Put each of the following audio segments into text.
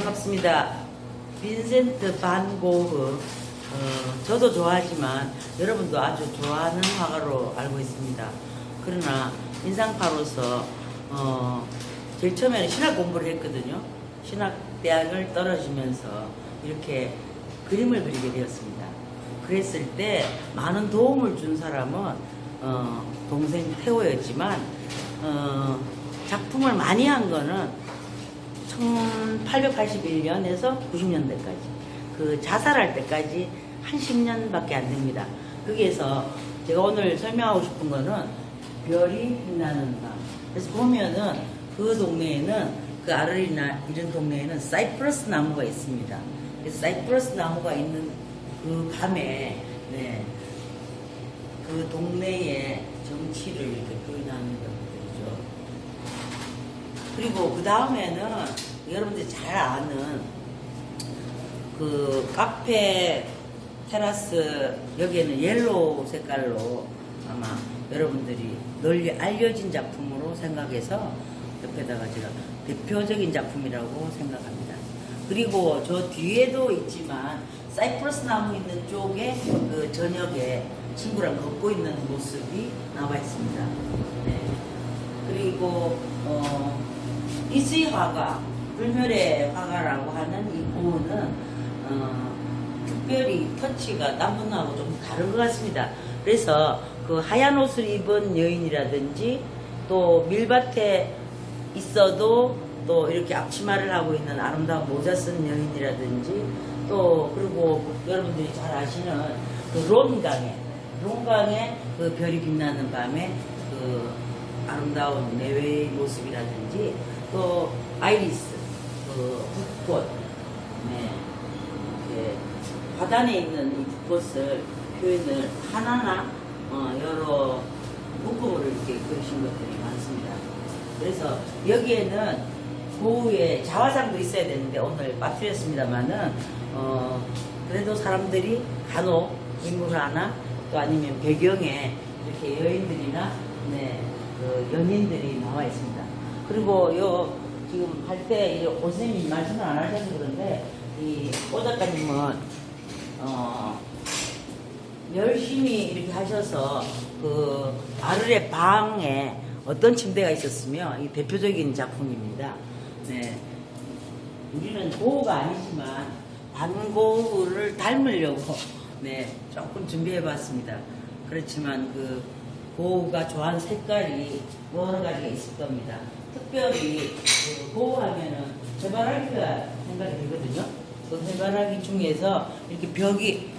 반갑습니다. 빈센트 반 고흐. 어, 저도 좋아하지만 여러분도 아주 좋아하는 화가로 알고 있습니다. 그러나 인상파로서 어, 제일 처음에는 신학 공부를 했거든요. 신학 대학을 떨어지면서 이렇게 그림을 그리게 되었습니다. 그랬을 때 많은 도움을 준 사람은 어, 동생 태호였지만 어, 작품을 많이 한 거는 1881년에서 90년대까지 그 자살할 때까지 한 10년밖에 안 됩니다. 거기에서 제가 오늘 설명하고 싶은 거는 별이 빛나는 밤. 그래서 보면은 그 동네에는 그 아르리나 이런 동네에는 사이프러스 나무가 있습니다. 그래서 사이프러스 나무가 있는 그 밤에 네, 그 동네의 정치를 이렇게 표현하는 것들이죠. 그리고 그 다음에는 여러분들이 잘 아는 그 카페 테라스 여기에는 옐로우 색깔로 아마 여러분들이 널리 알려진 작품으로 생각해서 옆에다가 제가 대표적인 작품이라고 생각합니다. 그리고 저 뒤에도 있지만 사이프러스 나무 있는 쪽에 그 저녁에 친구랑 걷고 있는 모습이 나와 있습니다. 네. 그리고 어, 이수희 화가 불멸의 화가라고 하는 이 고은은 어, 특별히 터치가 딴 분하고 좀 다른 것 같습니다. 그래서 그 하얀 옷을 입은 여인이라든지 또 밀밭에 있어도 또 이렇게 앞치마를 하고 있는 아름다운 모자 쓴 여인이라든지 또 그리고 여러분들이 잘 아시는 그 론강에 론강에 그 별이 빛나는 밤에 그 아름다운 내외의 모습이라든지 또 아이리스 그 붓꽃 네 이렇게 화단에 있는 이 붓꽃을 표현을 하나하나 어, 여러 묶음으로 이렇게 그리신 것들이 많습니다. 그래서 여기에는 고우의 자화상도 있어야 되는데 오늘 빠뜨렸습니다만은 어, 그래도 사람들이 간혹 인물 하나 또 아니면 배경에 이렇게 여인들이나 네, 그 연인들이 나와 있습니다. 그리고 요 지금 할 때 오선생님이 말씀을 안 하셔서 그런데 이오 작가님은 어, 열심히 이렇게 하셔서 그 아르레 방에 어떤 침대가 있었으며 이 대표적인 작품입니다. 네. 우리는 고우가 아니지만 반고우를 닮으려고 네 조금 준비해 봤습니다. 그렇지만 그 고우가 좋아하는 색깔이 여러 가지가 있을 겁니다. 특별히 그 고우하면은 해바라기가 생각이 들거든요. 그 해바라기 중에서 이렇게 벽이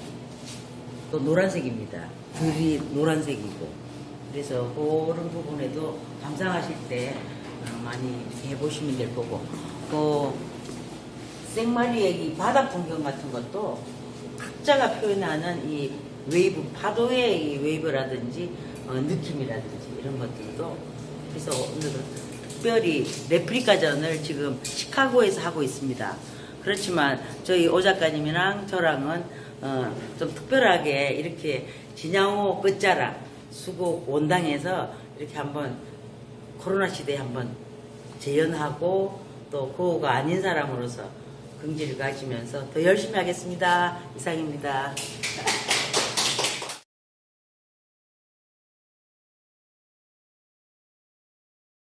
또 노란색입니다. 글이 노란색이고. 그래서 그런 부분에도 감상하실 때 어, 많이 해보시면 될 거고. 또 생마리의 이 바다 풍경 같은 것도 각자가 표현하는 이 웨이브, 파도의 이 웨이브라든지 어, 느낌이라든지 이런 것들도 그래서 오늘은 특별히 레프리카전을 지금 시카고에서 하고 있습니다. 그렇지만 저희 오 작가님이랑 저랑은 어, 좀 특별하게 이렇게 진양호 끝자락 수국 원당에서 이렇게 한번 코로나 시대에 한번 재연하고 또 고우가 아닌 사람으로서 긍지를 가지면서 더 열심히 하겠습니다. 이상입니다.